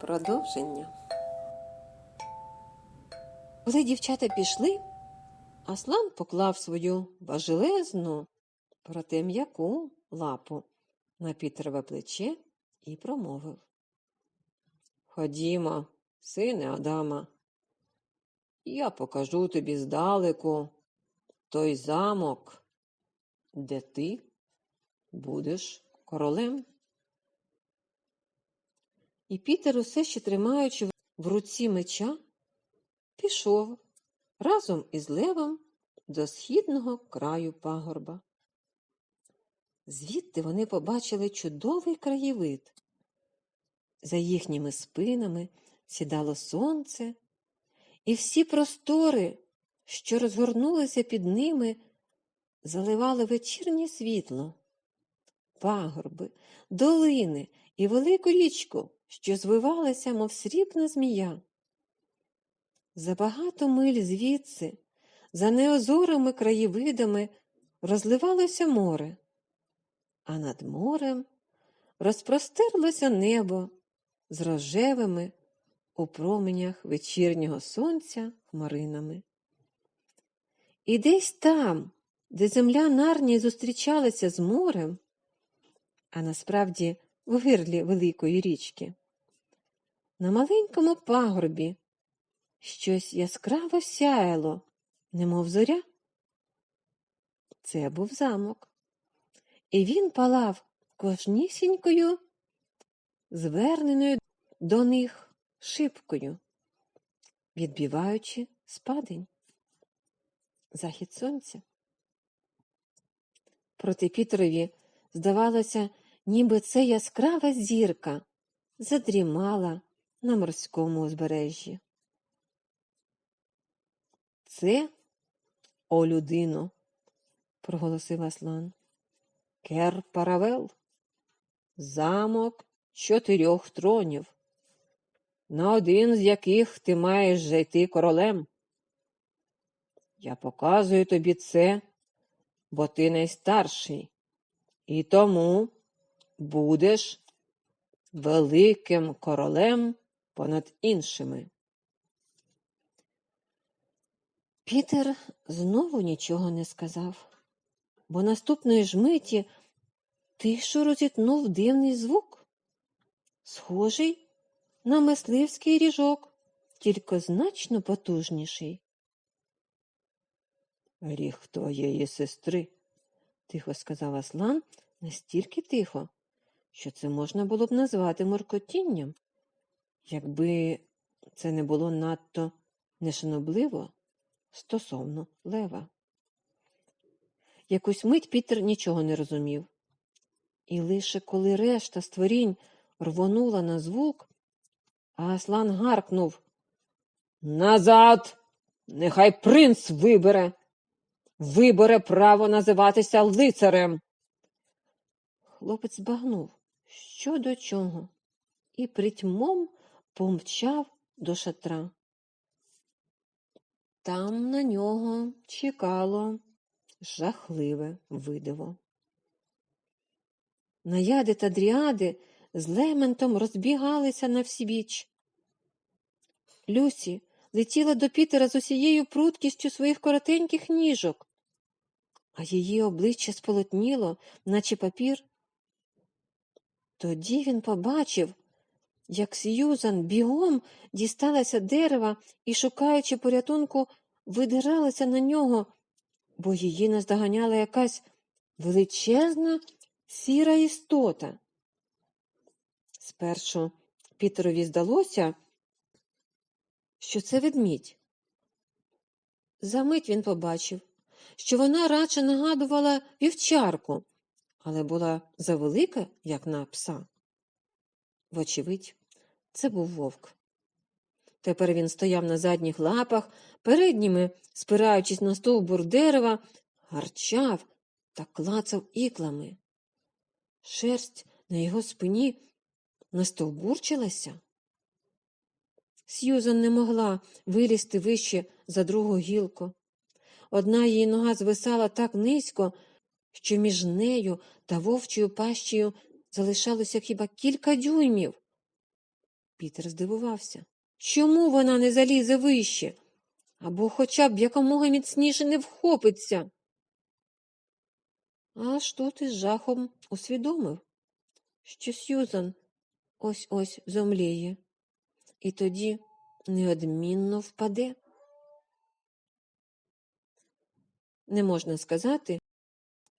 Продовження. Коли дівчата пішли, Аслан поклав свою важелезну, проте м'яку лапу на Пітерове плече і промовив. Ходімо, сине Адама. Я покажу тобі здалеку той замок, де ти будеш королем. І Пітер, усе ще тримаючи в руці меча, пішов разом із левом до східного краю пагорба. Звідти вони побачили чудовий краєвид. За їхніми спинами сідало сонце, і всі простори, що розгорнулися під ними, заливали вечірнє світло, пагорби, долини і велику річку, що звивалася, мов срібна змія. За багато миль звідси, за неозорими краєвидами, розливалося море, а над морем розпростерлося небо з рожевими у променях вечірнього сонця хмаринами. І десь там, де земля Нарнії зустрічалася з морем, а насправді в гирлі великої річки, на маленькому пагорбі щось яскраво сяяло, немов зоря. Це був замок, і він палав кожнісінькою, зверненою до них шибкою, відбиваючи спадень. Захід сонця. Проти Пітрові, здавалося, ніби це яскрава зірка задрімала на морському узбережжі. Це, о людино, проголосив Аслан. Кер Паравел, замок чотирьох тронів, на один з яких ти маєш зайти королем. Я показую тобі це, бо ти найстарший, і тому будеш великим королем понад іншими. Пітер знову нічого не сказав, бо наступної ж миті тишу розітнув дивний звук, схожий на мисливський ріжок, тільки значно потужніший. Гріх твоєї сестри, тихо сказав Аслан, настільки тихо, що це можна було б назвати моркотінням, якби це не було надто нешанобливо стосовно лева. Якусь мить Пітер нічого не розумів. І лише коли решта створінь рвонула на звук, а Аслан гаркнув Назад! Нехай принц вибере, вибере право називатися лицарем. Хлопець збагнув, що до чого, і притьмом помчав до шатра. Там на нього чекало жахливе видиво. Наяди та дріади з лементом розбігалися на всібіч. Люсі летіла до Пітера з усією пруткістю своїх коротеньких ніжок, а її обличчя сполотніло, наче папір. Тоді він побачив, як Сьюзан бігом дісталася дерева і, шукаючи порятунку, видиралася на нього, бо її наздоганяла якась величезна сіра істота. Спершу Пітерові здалося, що це ведмідь. Замить він побачив, що вона радше нагадувала вівчарку, але була завелика, як на пса. Вочевидь, це був вовк. Тепер він стояв на задніх лапах, передніми, спираючись на стовбур дерева, гарчав та клацав іклами. Шерсть на його спині настовбурчилася. Сьюзан не могла вилізти вище за другу гілку. Одна її нога звисала так низько, що між нею та вовчою пащею залишалося хіба кілька дюймів. Пітер здивувався. Чому вона не залізе вище? Або хоча б якомога міцніше не вхопиться? Аж тут із жахом усвідомив, що Сьюзан ось ось зомліє, і тоді неодмінно впаде. Не можна сказати,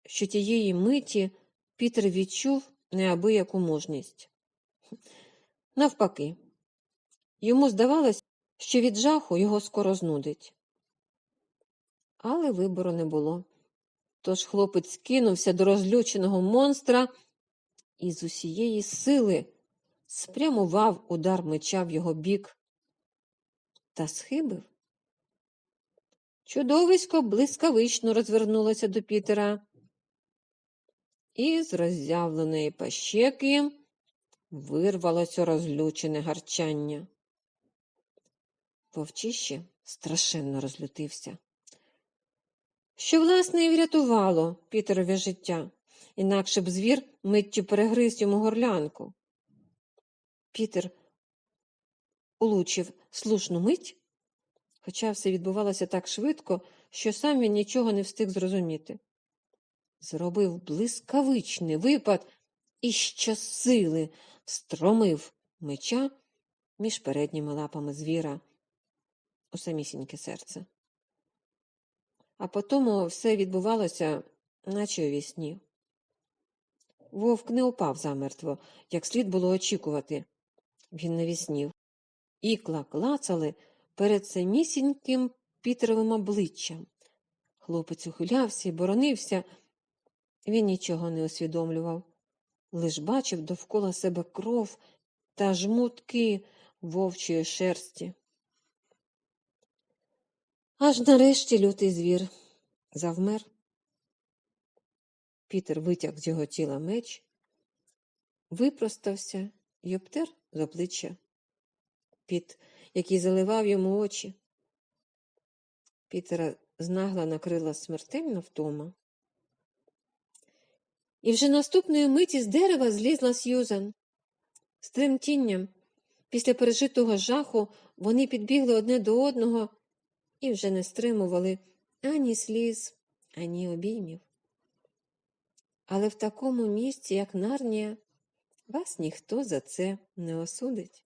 що тієї миті Пітер відчув неабияку мужність. Навпаки, йому здавалось, що від жаху його скоро знудить. Але вибору не було. Тож хлопець кинувся до розлюченого монстра і з усієї сили спрямував удар меча в його бік та схибив. Чудовисько блискавично розвернулося до Пітера і з роззявленої пащеки вирвалося розлючене гарчання. Вовчище страшенно розлютився. Що, власне, і врятувало Пітерове життя, інакше б звір миттю перегриз йому горлянку. Пітер улучив слушну мить, хоча все відбувалося так швидко, що сам він нічого не встиг зрозуміти. Зробив блискавичний випад і щосили встромив меча між передніми лапами звіра у самісіньке серце. А потому все відбувалося, наче у вісні. Вовк не упав замертво, як слід було очікувати. Він не віснів. Ікла клацали перед самісіньким Пітеровим обличчям. Хлопець ухилявся і боронився. Він нічого не усвідомлював, лиш бачив довкола себе кров та жмутки вовчої шерсті. Аж нарешті лютий звір завмер. Пітер витяг з його тіла меч, випростався і обтер з обличчя піт, який заливав йому очі. Пітера знагла накрила смертельна втома. І вже наступної миті з дерева злізла Сьюзан. З тремтінням, після пережитого жаху, вони підбігли одне до одного і вже не стримували ані сліз, ані обіймів. Але в такому місці, як Нарнія, вас ніхто за це не осудить.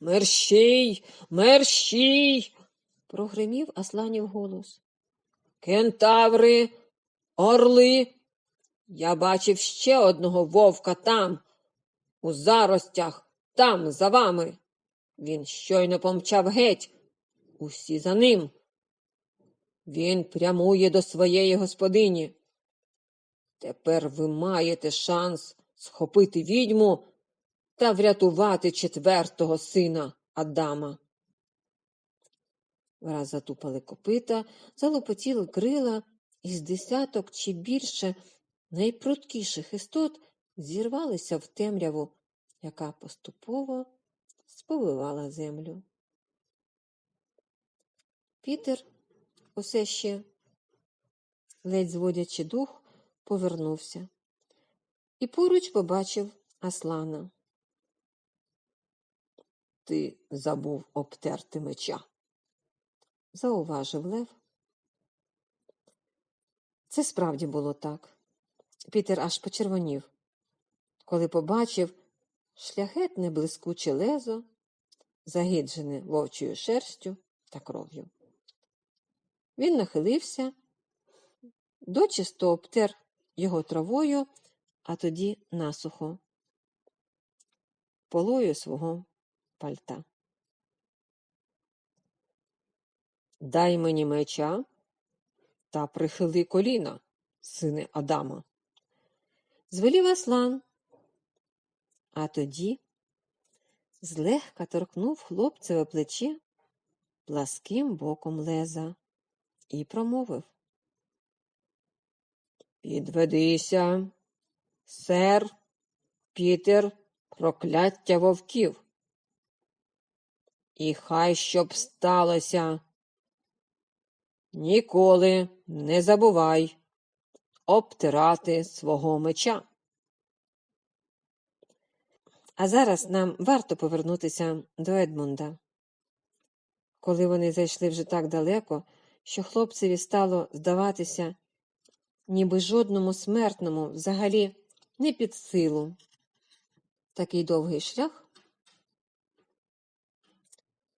Мерщій, мерщій. прогримів Асланів голос. Кентаври, орли. Я бачив ще одного вовка там, у заростях, там, за вами. Він щойно помчав геть. Усі за ним. Він прямує до своєї господині. Тепер ви маєте шанс схопити відьму та врятувати четвертого сина Адама. Враз затупали копита, залопотіли крила, і з десяток чи більше найпруткіших істот зірвалися в темряву, яка поступово сповивала землю. Пітер, усе ще, ледь зводячи дух, повернувся і поруч побачив Аслана. Ти забув обтерти меча, зауважив Лев. Це справді було так. Пітер аж почервонів, коли побачив шляхетне блискуче лезо, загиджене вовчою шерстю та кров'ю. Він нахилився, дочисто обтер його травою, а тоді насухо, полою свого пальта. Дай мені меча та прихили коліна, сине Адама. Звелів Аслан, а тоді злегка торкнув хлопцеве плече пласким боком леза і промовив. Підведися, сер, Пітер, прокляття вовків. І хай щоб сталося. Ніколи не забувай обтирати свого меча. А зараз нам варто повернутися до Едмунда. Коли вони зайшли вже так далеко, що хлопцеві стало здаватися, ніби жодному смертному взагалі не під силу. Такий довгий шлях.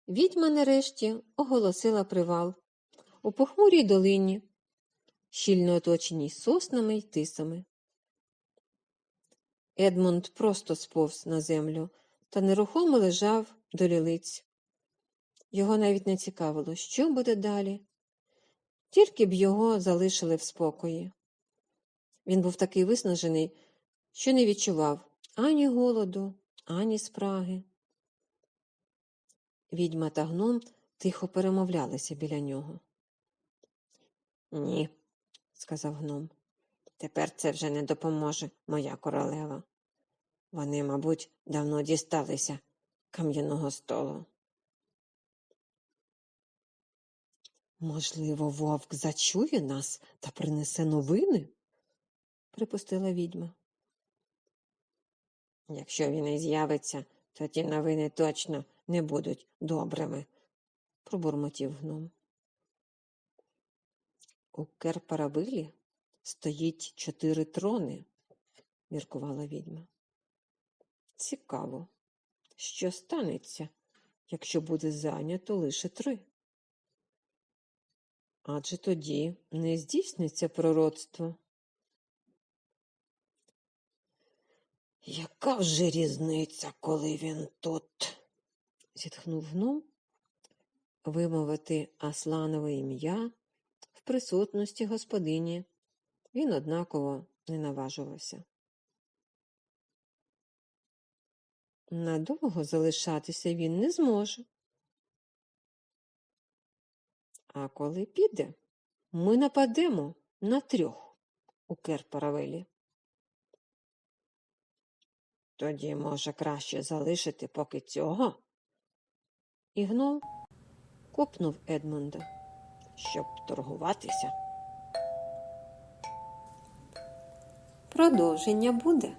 Відьма нарешті оголосила привал у похмурій долині, щільно оточеній соснами й тисами. Едмунд просто сповз на землю та нерухомо лежав до лілиць. Його навіть не цікавило, що буде далі, тільки б його залишили в спокої. Він був такий виснажений, що не відчував ані голоду, ані спраги. Відьма та гном тихо перемовлялися біля нього. Ні, сказав гном. Тепер це вже не допоможе, моя королева. Вони, мабуть, давно дісталися кам'яного столу. Можливо, вовк зачує нас та принесе новини? припустила відьма. Якщо він і з'явиться, то ті новини точно не будуть добрими, пробурмотів гном. У Керпаравилі стоїть чотири трони, міркувала відьма. Цікаво, що станеться, якщо буде зайнято лише три. Адже тоді не здійсниться пророцтво. Яка вже різниця, коли він тут? зітхнув гном. Вимовити Асланове ім'я присутності господині він однаково не наважувався. Надовго залишатися він не зможе. А коли піде, ми нападемо на трьох у Керпаравелі. Тоді, може, краще залишити поки цього. І гном копнув Едмунда, щоб торгуватися. Продовження буде.